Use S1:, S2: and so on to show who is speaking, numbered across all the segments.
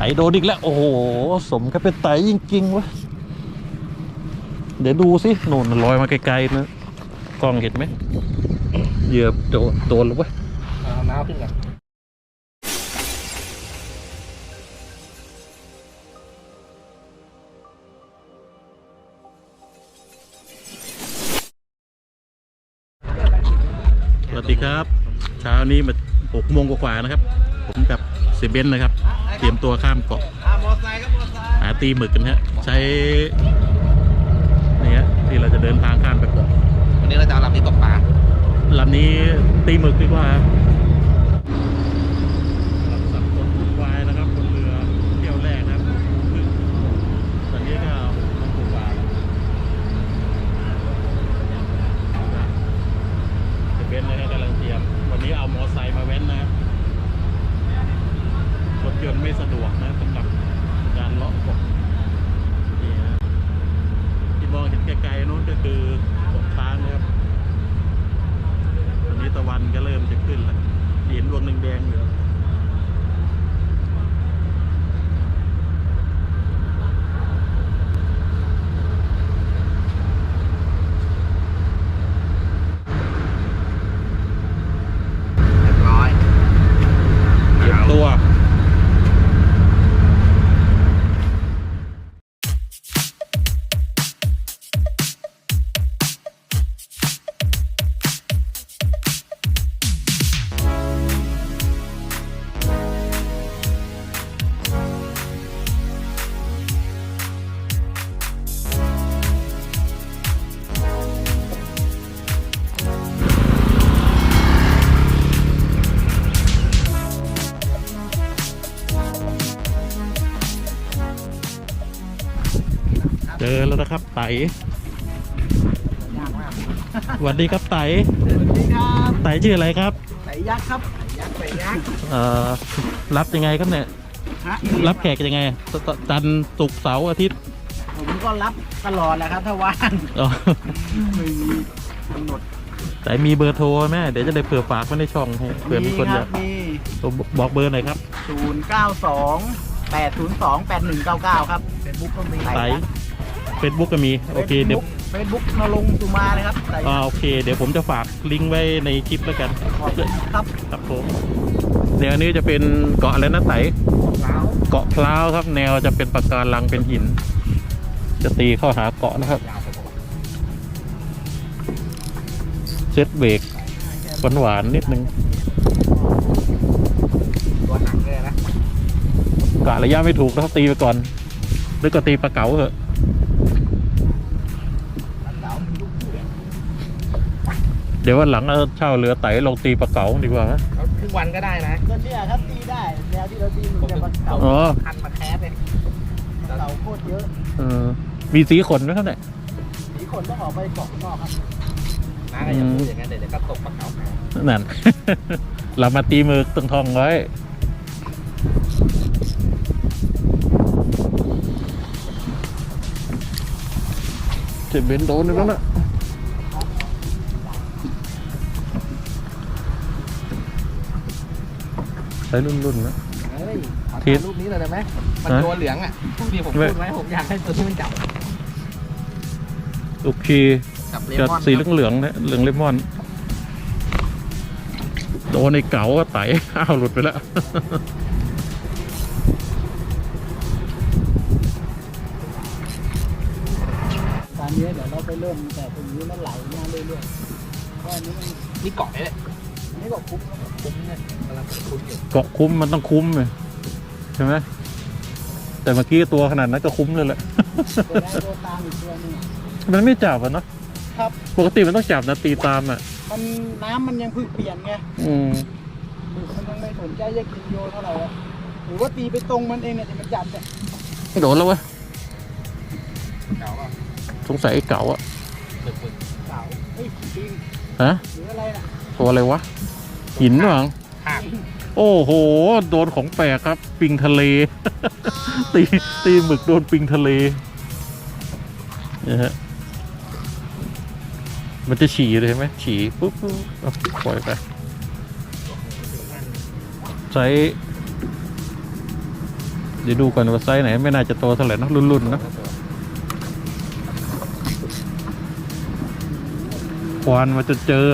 S1: ไตโดนอีกแล้ว โอ้โห สมกับเป็นไตจริงๆเวะเดี๋ยวดูสิโน่นลอยมาไกลๆนะกล้องเห็นไหมเหยื่อโดนโดนแล้วเว้ย
S2: เอาน้ำขึ้นก่อน
S1: สวัสดีครับ เช้านี้มาหกโมงกว่าๆนะครับ ผมกับ เซเบนนะครับ เตรียมตัวข้ามเกาะ
S2: อ่ามอไซค์ครับมอไซค์
S1: หาตีหมึกกันฮะใช้นี่ฮะที่เราจะเดินทางข้ามไปเกาะ
S2: วันนี้เราจะเอาลำนี้ตกปลา
S1: ลำนี้ตีหมึกดีกว่า อแล้วนะครับไตยา
S2: กมาก
S1: สวัสดีครับไต
S2: สวัสดีครับ
S1: ไตชื่ออะไรครับ
S2: ไก่ยักษ์ครับไก่ยักษ์ไก่ยักษ์
S1: เอ่อรับยังไงครับเนี่ย
S2: ฮะ
S1: รับแขกยังไงตตจันทร์ศุกร์เสาร์อาทิตย์
S2: ผมก็รับตลอดแหละครับถ้าว่าง
S1: อ๋อ
S2: ไม่มีกำหนด
S1: แต่มีเบอร์โทรไหมเดี๋ยวจะได้เผื่อฝากไว้ในช่องให้เผื่อมีคน
S2: ค
S1: อ
S2: รั
S1: ยา
S2: บ
S1: ก
S2: มี
S1: บอกเบอร์หน่อยครับ
S2: ศูนย์เก้าสองแปดศูนย์สองแปดหนึ่งเก้าเก้าครับเฟซบุ๊กก็มี
S1: ไต เฟซบุ๊กก็มีโอเคเดี๋ยว
S2: เฟซบุ๊กนรงค์สุมาเลยครับไก่
S1: อ่าโอเค เดี๋ยวผมจะฝากลิงก์ไว้ในคลิปแล้วกัน
S2: ขอบคุณครับ
S1: ครับผมแนวนี้จะเป็นเกาะอะไรนะไต
S2: แล้ว
S1: เกาะพร้าวครับ แนวจะเป็นปะการังเป็นหิน จะตีเข้าหาเกาะนะครับ
S2: ยาวไปกว่า
S1: เซตเบรกหวานหวานๆนิดนึง
S2: ตัวหนักเลยนะ
S1: กะระยะไม่ถูกนะครับตีไปก่อนหรือก็ตีปลาเก๋าเถอะ ดี๋ยววันหลังเอาเช่าเรือไตลองตีปลาเก๋าดีกว่าไหม
S2: เขาทุกวันก็ได้นะก็เนี่ยครับตีได้แนวที่เราตีมันจะมาเก๋า
S1: อ๋อ
S2: คันมาแคสเลยเก๋าโคตรเยอะ
S1: เออมีสีขนไหมครับเนี่ย
S2: สีคนต้องออกไปเกาะข้างนอกครับน้าก็จะพูดอย่างนั้นเดี๋ยวเดี๋ยวก็ตกปลาเก๋าหาย
S1: นั่น เรามาตีมือตึงทองไว้เจ็บเบนโดนแล้วนะ ใช้รุ่นๆนะ
S2: เฮ้ยขอ
S1: ทิ
S2: ถ่า
S1: ศ
S2: ยรูปนี้เลยได้ไหมมัน
S1: ฮะ
S2: ตัวเหลืองอะที่ผม
S1: ไม่
S2: พูดไว้ผมอยากให้ตัวที่มันจับ
S1: โอเค
S2: จับเล
S1: จะ
S2: มอน
S1: สีเหลืองๆนะเหลืองเลมอน โดนในเก๋าก็ไต อ้าวหลุดไปแล้ว
S2: ตอนนี้เดี๋ยวเราไปเริ่มแต่ตรงนี้มันไหลมาเรื่อยๆเพราะอันนี้มันนี่เกาะเนี่ยอันนี้ เกาะคุ้มคุ้มเนี่ยกำลังคุ้มอยู่
S1: เกาะคุ้มมันต้องคุ้มเลยใช่ไหมแต่เมื่อกี้ตัวขนาดนั้นก็คุ้มเลยแหละ
S2: ตัวแรกตัวตามอีกตัวหนึงอะ
S1: มันไม่จับอะเนาะ
S2: ครับ
S1: ปกติมันต้องจับนะตีตามอะ
S2: มันน้ำมันยังเพิ่งเปลี่ยนไง
S1: อืม
S2: หรือมันยังไม่สนใจจะกินโยเท่าไหร่อะหรือว่าตีไปตรงมันเองเนี่ยที่มันจับเนี่ย
S1: โดนแล้วเวะ
S2: เก่าอะ
S1: สงสัยไอ้เก๋าอะ
S2: เก่าเฮ้ยจริง
S1: ฮะ
S2: หรืออะไรน่ะ
S1: ตัวอะไรวะ หินหรือเปล่า
S2: หัก
S1: โอ้โห โดนของแปลกครับ ปิงทะเล ตีตีหมึกโดนปิงทะเลนะฮะมันจะฉี่เลยใช่ไหมฉี่ปุ๊บปุ๊บเอาปล่อยไปใช้เดี๋ยวดูก่อนว่าไซส์ไหน ไม่น่าจะโตเท่าไหร่นะรุ่นๆนะควานมาจะเจอ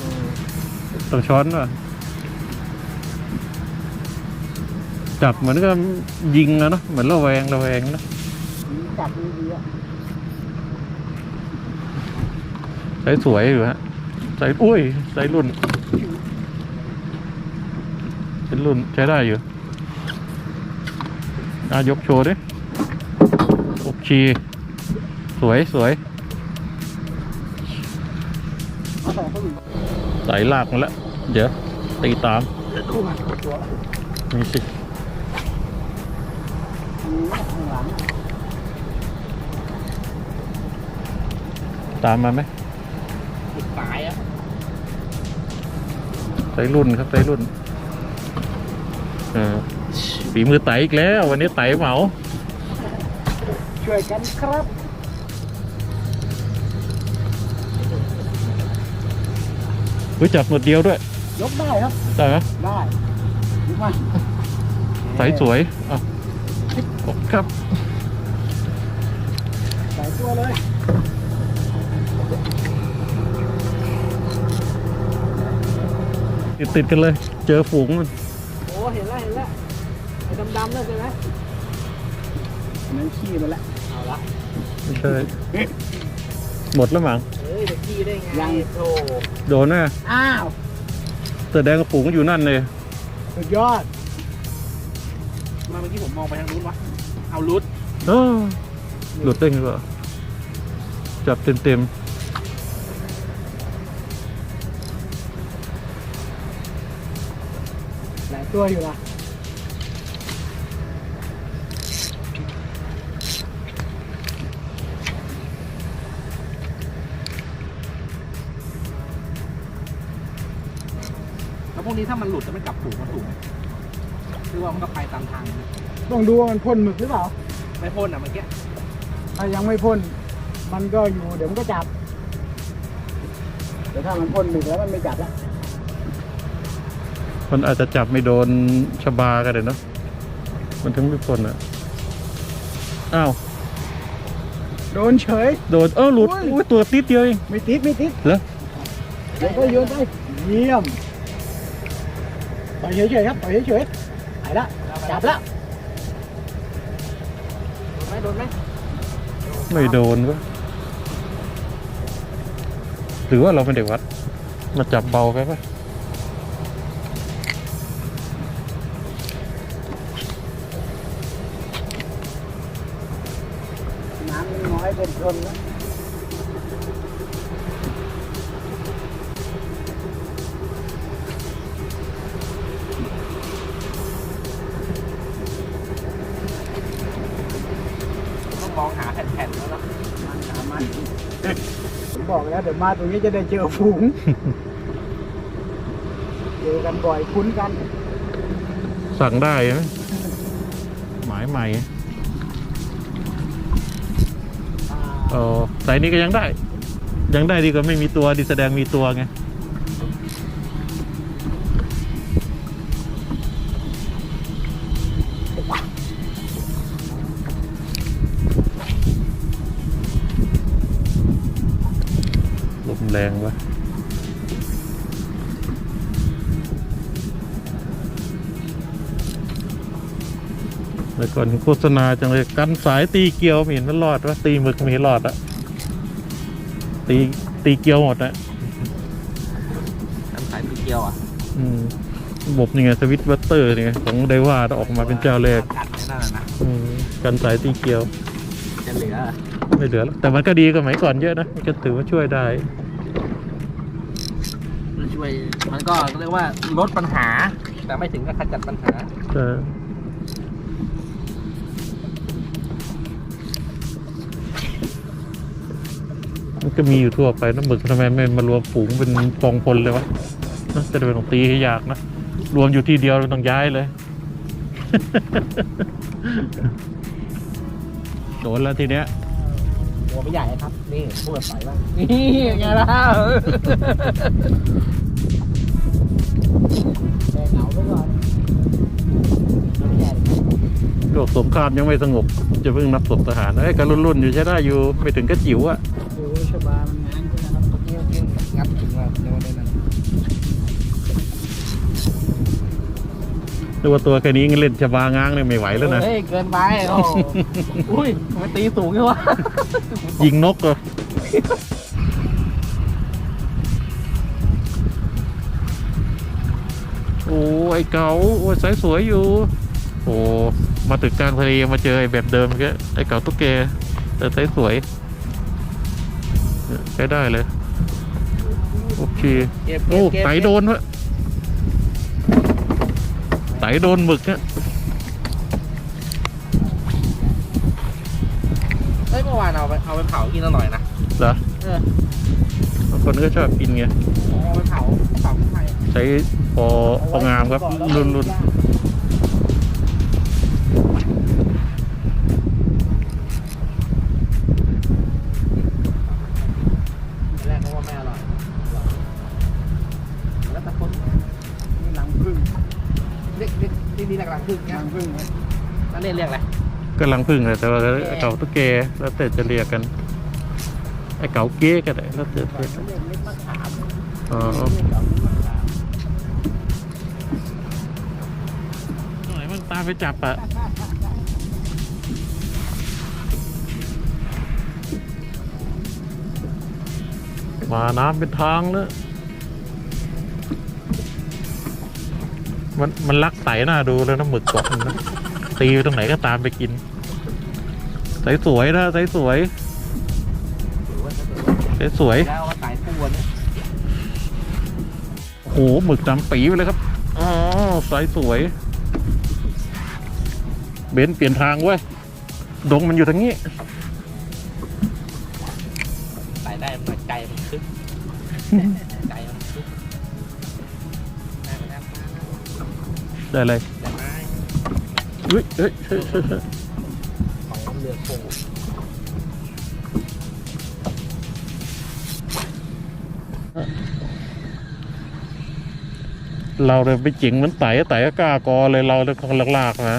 S2: ด้วยนะเออ
S1: ต้องช้อนว่ะจับเหมือนกับยิงอะเนอะเหมือนระแวงระแวงนะ
S2: มีจับดีๆอะ
S1: ไซส์สวยอยู่ฮะไซส์อุ้ยไซส์รุ่นเป็นรุ่นใช้ได้อยู่อายกโชว์ดิโอเคสวยสวย
S2: เอาใส่เข้าอีก
S1: สายลากมาแล้ว เดี๋ยว ตีตาม
S2: ดูมันตัว
S1: มีสิ
S2: มีข้างหลัง
S1: ตามมาไหม
S2: ติดสายอะ
S1: ไซส์รุ่นครับไซส์รุ่นเออฝีมือไตอีกแล้ว วันนี้ไตเหมา
S2: ช่วยกันครับ
S1: เฮ้ยจับหนวดเดียวด้วย
S2: ยกได้ครับ
S1: ได้ไหม
S2: ได้ยกมา
S1: ไซส์สวยอะครับ
S2: ใส่ตัวเลย
S1: ติดติดๆกันเลย เจอฝูงมัน
S2: โอ้เห็นแล้วเห็นแล้วไอ้ดำๆนั่นใช่ไหมนั่นขี้มาแล้วเอาละ
S1: ไม่ใช่ หมดแล้วมั้ง
S2: เฮ้ยจะขี้ได้ไงยังโธ่
S1: โดนแน่
S2: อ้าว
S1: แสดงกับฝูงอยู่นั่นเลย
S2: สุดยอดมาเมื่อกี้ผมมองไปทางนู้นวะเอารุด
S1: เออหลุดได้ไงวะจับเต็มเต็ม
S2: หลายตัวอยู่นะ พวกนี้ถ้ามันหลุดจะไม่กลับถูกมันถูกไหมหรือว่ามันก็ไปตามทางนะ
S3: ต้องดูว่ามันพ่นหมึกหรือเปล่า
S2: ไม่พ่นอะเมื่อกี้
S3: ถ้ายังไม่พ่น มันก็อยู่เดี๋ยวมันก็จับ แต่ถ้ามันพ่นหมึกแล้วมันไม่จับแล้ว
S1: ๆมันอาจจะจับไม่โดนชบากันเลยเนาะมันถึงไม่พ้นอะอ้าว
S3: โดนเฉย
S1: โดนเออหลุด
S3: โอ้ย
S1: อุ้ยตัวติดเดียวเอง
S3: ไม่ติดไม่ติด
S1: เหรอ
S3: เดี๋ยวก็โยนไปเยี่ยม ปล่อยเฉยๆครับปล่อยเฉยๆหายละจับแล้ว
S2: โดนไหมโดนไหม
S1: ไม่โดนวะหรือว่าเราเป็นเด็กวัดมาจับเบาไปปะ
S3: น้ำมันน้อยเป็นทนนะ
S2: มา
S3: ตรงนี้จะได้เจอฝูง เจอกันบ่อยคุ้นกัน
S1: สั่งได้ไหมหมายใหม่
S3: อ่า
S1: เออสายนี้ก็ยังได้ ยังได้ดีกว่าไม่มีตัวดีแสดงมีตัวไง ก่อนโฆษณาจังเลยกันสายตีเกลียวไม่เห็นมันรอดวะตีหมึกไม่เห็นรอดอะตีตีเกลียวหมดอะ
S2: ทำสายตีเกียวอะ
S1: อืมระบบนี่ไงสวิตช์วัตเตอร์นี่ไงของไดว่าออกมาเป็นเจ้าแรก
S2: กันในนั่นน่ะนะ
S1: อืมกันสายตีเกลียว
S2: จะเหลือ
S1: ไม่เหลือแล้วแต่มันก็ดีกว่าสมัยก่อนเยอะนะมันก็ถือว่าช่วยได้
S2: มันช่วยมันก็เรียกว่าลดปัญหา แต่ไม่ถึงกับขจัดปัญหา
S1: มันก็มีอยู่ทั่วไปนะหมึกทำไมไม่มารวมฝูงเป็นกองพลเลยวะนะจะได้เป็นของตีให้ยากนะ รวมอยู่ที่เดียวเราต้องย้ายเลย โดนแล้วทีเนี้ย
S2: หัวไม่ใหญ่ครับ นี่พูดแบบใส่บ้างนี่ไงล่ะ
S3: แกเหงาไปก่อน
S1: โลกสงครามยังไม่สงบ จะเพิ่งนับศพทหารไอ้ยการรุ่นๆอยู่ใช้ได้อยู่ไม่ถึงกระจิ๋วอะ
S2: ดูชบามันง้างขึ้นนะครับเมื่อกี้งับถึงว่าเร็วได้นั่น
S1: หรือว่าตัวแค่นี้เล่นชะบาง้างเนี่ยไม่ไหวแล้วนะ
S2: เฮ้ยเกินไปโอ้อุ้ยทำไมันตีสูงยังวะ
S1: ยิงนกเหรอโอ้ไอเก๋าโอ้ยสายสวยอยู่ โอ้ มาถึงกลางทะเลมาเจอไอ้แบบเดิมก็ไอเก๋าตุ๊กแกแต่สายสวยเนี่ยใช้ได้เลย โอเค
S2: เก็บ
S1: โอ้
S2: เก็บ
S1: ไตโดนวะไตโดนหมึกอะ
S2: เฮ้ยเมื่อวานเอาไปเอาไปเผากินอร่อยนะ
S1: เหรอ
S2: เออบา
S1: งคนก็ชอบกินไง
S2: เอาไปเผาเผาไทย
S1: ใช้พอพองามครับรุ่นรุ่น
S2: แล้วเรียกเรียกอะไร
S1: ก็ลังพึ่งเลยแต่ว่าไอ้เก๋าตุ๊กแกแล้วแต่จะเรียกกันไอ้เก๋าเก๊ก็ได้แล้วแต่เรียกกัน
S3: เรียกเม็ดมะขาม
S1: อ๋อ
S3: เรียกดอกเม็ดมะขาม
S1: หน่อยมันตามไปจับอะมาน้ำเป็นทางแล้วมันมันลักไตหน้าดูแล้วนะหมึกเกาะมันนะ ตีไปตรงไหนก็ตามไปกินใสสวยนะใสสวย
S2: หรือว่าจะเป็น
S1: ใสสวย
S2: แล้วว่าสายปูเนี่ย
S1: โอ้โหหมึกดำปีไปเลยครับอ๋อสายสวย เบนซ์เปลี่ยนทางเว้ยดงมันอยู่ทางนี้
S2: สายได้มันใจมันคึกใจมันคึกได้ไหมครับ
S1: ได้เลย
S2: ได้ไหม
S1: เฮ้ยเฮ้ยเฮ้ยเฮ้ย
S2: ของเรือโป่ง
S1: เราเลยไปจิงมันไต่ไต่ก็กล้ากอเลยเราเลยคนลากๆนะ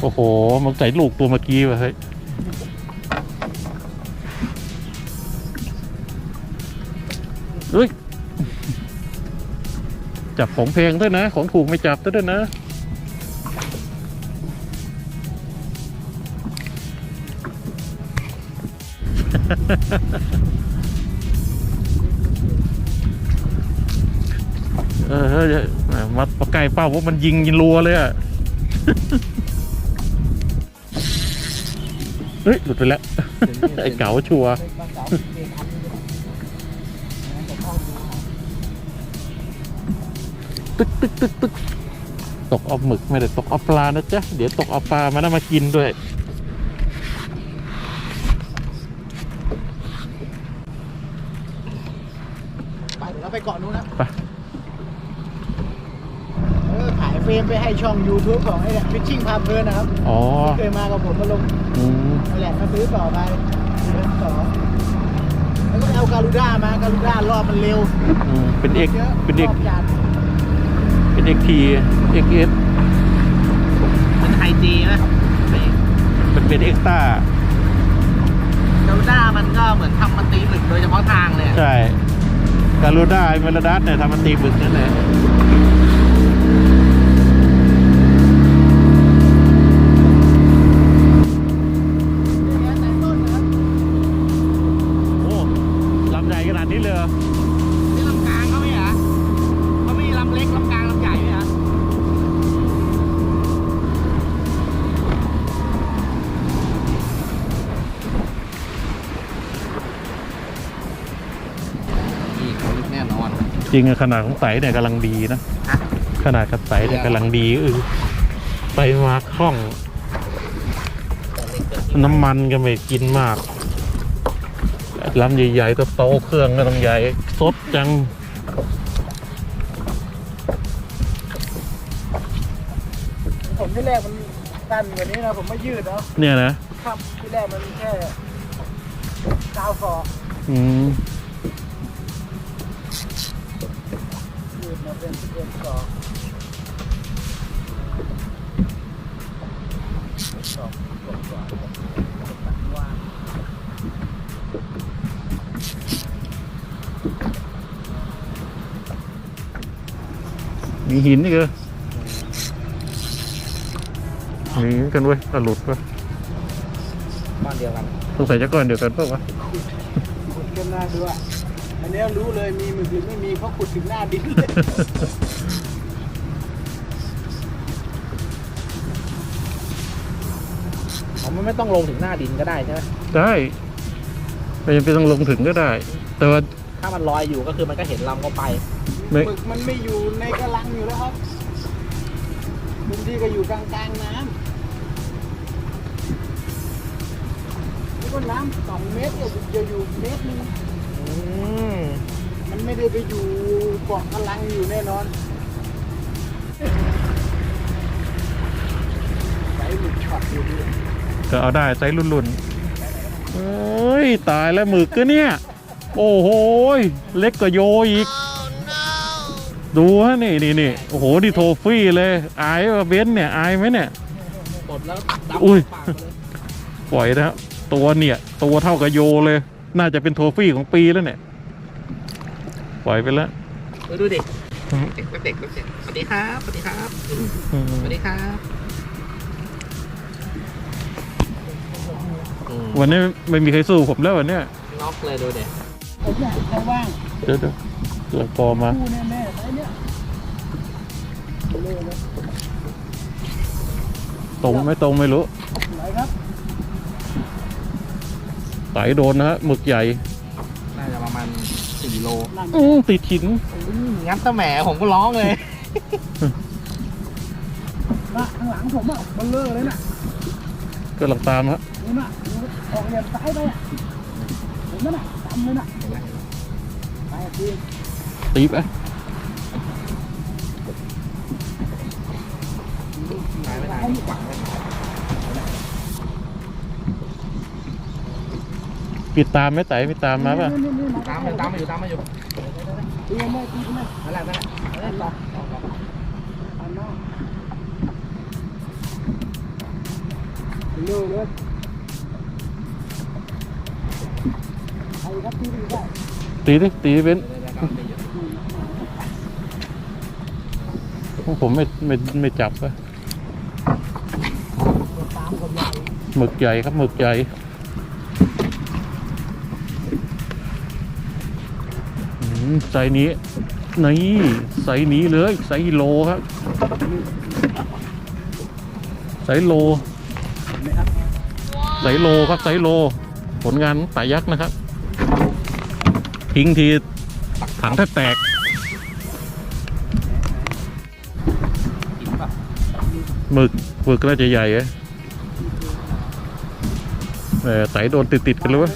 S1: โอ้โห มันใส่ลูกตัวเมื่อกี้ไปเฮ้ย จับของแพงด้วยนะ ของถูกไม่จับด้วยนะ เออเฮ้ยมาปะไก่เป้าว่ามันยิงยิงรัวเลยอะ เฮ้ย หลุดไปแล้ว ไอ้เก๋าชัวร์ ตึกตึกตึกตึกตกเอาหมึกไม่ได้ตกเอาปลานะจ๊ะ เดี๋ยวตกเอาปลามาแล้วมากินด้วย
S3: ไปเดี๋ยวเราไปเกาะนู้นนะ
S1: ไป
S3: เออขายเฟรมไปให้ช่อง YouTube ของไอ้เนี่ยฟิชชิ่งพาเพลินนะครับ
S1: อ๋อ
S3: ที่เคยมากับผมมาลง
S1: อืม
S3: นั่นแหละมาซื้อต่อไปเดือนสองแล้วก็ไปเอาการูด้ามาการูด้ารอบมันเร็ว
S1: อืมเป็นเอก
S3: ยะ
S1: เป็นเอก
S3: รอบจัด
S1: เป็นเอกทีเอกเอส
S2: เป็นไฮจีนะ
S1: มันเป็นเอกต้า
S2: เดลต้ามันก็เหมือนทำมันตีหมึกโดยเฉพาะทางเลย
S1: ใช่การูด้าเมลดัสเนี่ยทำมันตีบึกนั่นแหละ จริงอะขนาดของไตเนี่ยกำลังดีนะ
S2: ฮะ
S1: ขนาดกับไตเนี่ยกำลังดีเออไปมาคล่อง น้ำมันก็ไม่กินมากลำใหญ่ๆก็โตๆเครื่องก็ต้องใหญ่สดจัง
S3: ผมที่แรกมันสั้นกว่านี้นะผมไม่ยืดแล้ว
S1: เนี่ยนะ ครับ
S3: ที่แรกมันแค่กาวฟอก
S1: อืม
S3: ดือนสิบเดือนสอ
S1: มีหินนี่เกอมีหินกันเว้ยอะหลุดปะ
S2: บ้านเดียวกัน
S1: สงสัยจะก่อนเดียวกันป่าวะ
S3: คุณก็น่าด้วย อันเนี้ยรู้เลยมีมือถือไม่มีเพราะขุดถึงหน้าดินเลย
S2: อ๋อมันไม่ต้องลงถึงหน้าดินก็ได้ใช่ไหม
S1: ได้ไม่จำเป็นต้องลงถึงก็ได้ แต่ว่า
S2: ถ้ามันลอยอยู่ก็คือมันก็เห็นลำก็ไป
S1: ไม่
S3: หมึกมันไม่อยู่ในกระลังอยู่แล้วครับบางทีก็อยู่กลางกลางๆน้ำนี่ก็น้ำสองเมตรเนี่ยจะอยู่เมตรหนึง
S2: อื ม
S3: มันไม่ได้ไปอยู่เกาะกระลังอยู่แน่นอนใส่หมึกช็อตอยู่ดิ
S1: ก็เอาได้ไซส์รุ่นๆเอ้ย ตายแล้วหมึกก็เนี่ย โอ้โหยเล็กกว่าโยอีก ดูฮะนี่นี่นี่โอ้โหดีโทฟี่เลย อายว่าเบนซ์เนี่ย อายไหมเนี่ย
S2: กดแล้ว
S1: อุ้ย
S2: ดำปากเลย
S1: ปล่อยนะครับตัวเนี่ย ตัวเท่ากับโยเลย น่าจะเป็นโทฟี่ของปีแล้วเนี่ย ปล่อยไปแล้ว
S2: เออดูดิ
S1: อืม
S2: เด็กเด็กเด็กสวัสดีครับสวัสดีครับ
S1: อืม
S2: สวัสดีครับอืม
S1: วันนี้ไม่มีใครสู้ผมแล้ววันเนี้ย
S2: น็อกเลยดูเด็ก
S3: ผมอยากใครว่าง
S1: เดี๋ยวเดี๋ยวหลังกอมา
S3: คู่แน่ๆไอ้เนี่ยเร็วเลย
S1: ตรงไม่ตรงไม่รู้
S3: ไหนครับ
S1: ไตโดนนะฮะหมึกใหญ่
S2: น่าจะประมาณสี่โล
S3: นั่น
S1: อื้อติดหิน
S2: อืมงั้นตะแหมผมก็ร้องเลย
S3: นะข้างหลังผมอะมันเลอะเลยน่ะ
S1: ก็หลังตามฮะ
S3: นี่น่ะออกเหลี่ยมซ้ายไปอะเห็นไหมน่ะดำเลยน่ะไปอะพี่
S1: ตีไป
S2: หายไปไหน
S1: ปิดตามไหมไตปิดตามมาป่ะ
S3: นี่นี่นี่
S2: ตามมาตามมาอยู่ตามมาอยู่
S3: ตีกันเลยตีกันเลย
S2: นั่นแหละนั่นแหละเอ้ยต่อต่อต่อ
S3: อันนอกเร็วเลยใครครับที่นี่ได้
S1: ตีดิตีเบน
S2: เดี๋ยวเดี๋ยวเดี๋ยวกำลังไปอยู่
S1: ผมไม่ไม่ไม่จับอะ
S3: ตามคนใหญ่
S1: หมึกใหญ่ครับหมึกใหญ่ ไซนี้นี่ไซนี้เลยไซโลครับไซโล
S3: ไซ
S1: โลครับไซโล ผลงานป่ายักษ์นะครับ ทิ้งทีถังแทบแตกหมึกหมึกน่าจะใหญ่เออไตโดนติดติดๆกันเลยวะ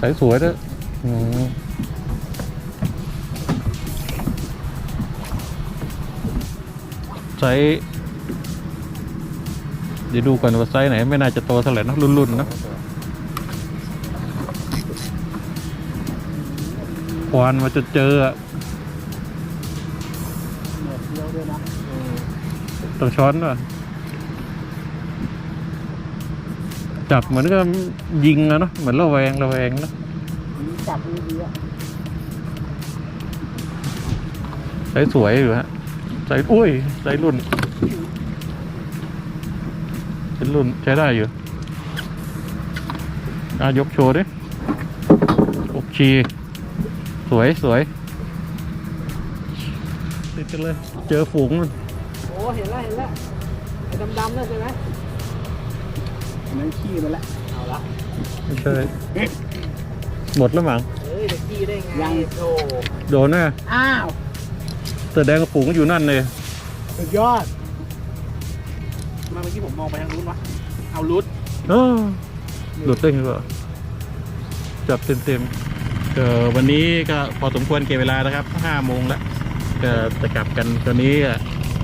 S3: สาย
S1: สวยด้วยไซส์เดี๋ยวดูก่อนว่าไซส์ไหน ไม่น่าจะโตเท่าไหร่นะรุ่นๆนะควานมาจะเจออะ
S3: เหนือเดียวด้วยนะ
S1: ต้องช้อนว่ะ จับเหมือนกับยิงอะเนาะเหมือนระแวงระแวงนะ
S3: มีจับมือดีอะ
S1: ไซส์สวยอยู่ฮะไซส์อุ้ยไซส์รุ่นเป็นรุ่นใช้ได้อยู่อายกโชว์ดิอกชี สวยสวยติดกันเลย เจอฝูงมัน
S2: โอ้เห็นแล้วเห็นแล้วไอ้ดำๆนั่นใช่ไหม
S3: อันนั้นขี้ไปแล้ว
S2: เอาละ
S1: ไม่ใช่หมดแล้วมั้ง
S2: เฮ้ยจะขี้ได้ไง
S3: ยัง
S2: โธ่
S1: โดนแน่
S3: อ้าว
S1: แต่แดงกับฝูงก็อยู่นั่นเลย
S3: สุดยอด
S2: ทำไมาเมื่อกี้ผมมองไปทางนู้นวะเอารุด
S1: เออหลุดได้ไงวะจับเต็มเต็มๆก็วันนี้ก็พอสมควรเก็บเวลานะครับห้าโมงแล้วก็จะกลับกันตอนนี้ก็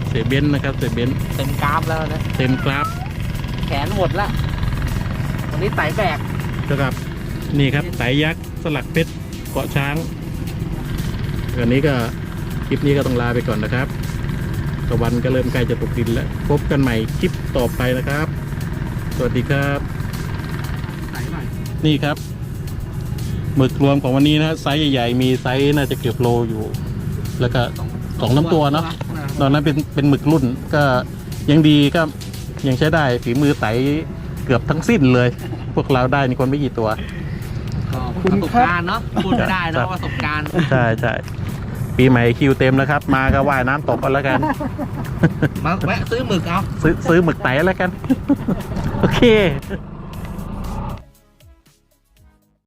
S1: เสียเบนซ์นะครับ เสียเบนซ์
S2: เต็มกราฟแล้วนะ
S1: เต็มกราฟ
S2: แขนหมดละ วันนี้ไต่แบก
S1: จะกลับ นี่ครับสายยักษ์สลักเพชรเกาะช้างวันนี้ก็คลิปนี้ก็ต้องลาไปก่อนนะครับตะวันก็เริ่มใกล้จะตกดินแล้ว พบกันใหม่คลิปต่อไปนะครับ สวัสดีครับ
S2: ใส่หน่อย
S1: นี่ครับหมึกรวมของวันนี้นะฮะไซส์ใหญ่ๆมีไซส์น่าจะเกือบโลอยู่ แล้วก็สองน้ำตัวเนาะตอนนั้นเป็นเป็นหมึกรุ่นก็ยังดีก็ยังใช้ได้ฝีมือไต เกือบทั้งสิ้นเลย พวกเราได้นี่คนไม่กี่ตัว
S2: ก็ประสบการณ์เนาะพูดไม่ได้
S1: ครั
S2: เนาะ
S1: บ
S2: ประสบการณ์
S1: ใช่ใช่ปีใหม่คิวเต็มแล้วครับ มาก็ว่ายน้ำตกกันแล้วกัน
S2: มาแวะซื้อหมึกเอา
S1: ซื้อซื้อหมึกไตแล้วกัน โอเค
S2: ค